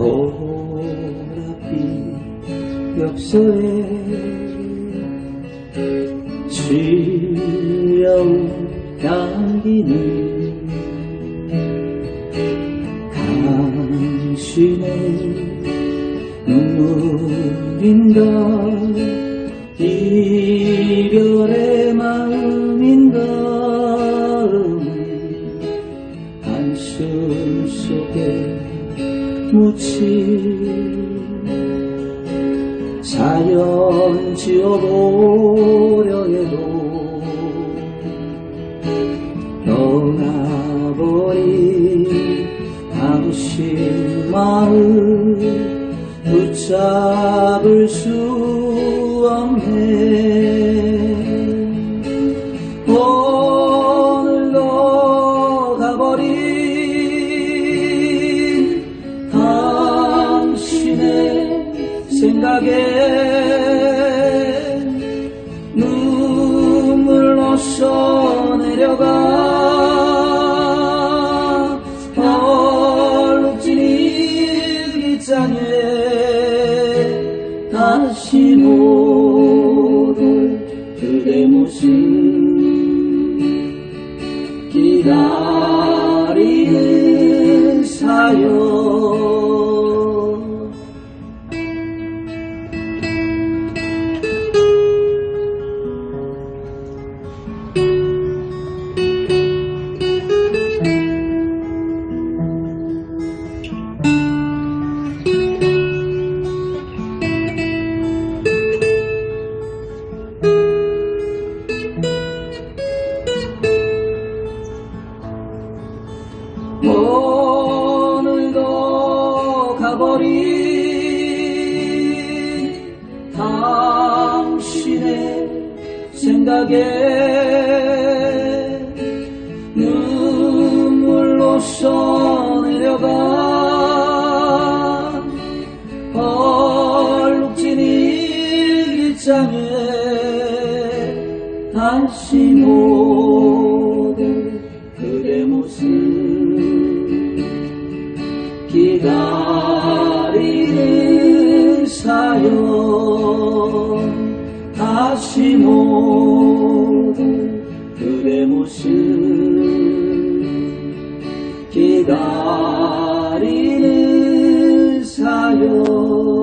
보랏빛 역사에 지려운 향기는 당신의 눈물인가 이별의 마음인가 한숨 속에 묻힌 사연 지어보려 해도 당신 마음 붙잡을 수 다시 모를 그대 모습 기다리는 사연 오늘도 가버린 당신의 생각에 눈물로 써 내려가 얼룩진 일기장에 다시 모 기다리는 사연 다시 모든 그대 모습 기다리는 사연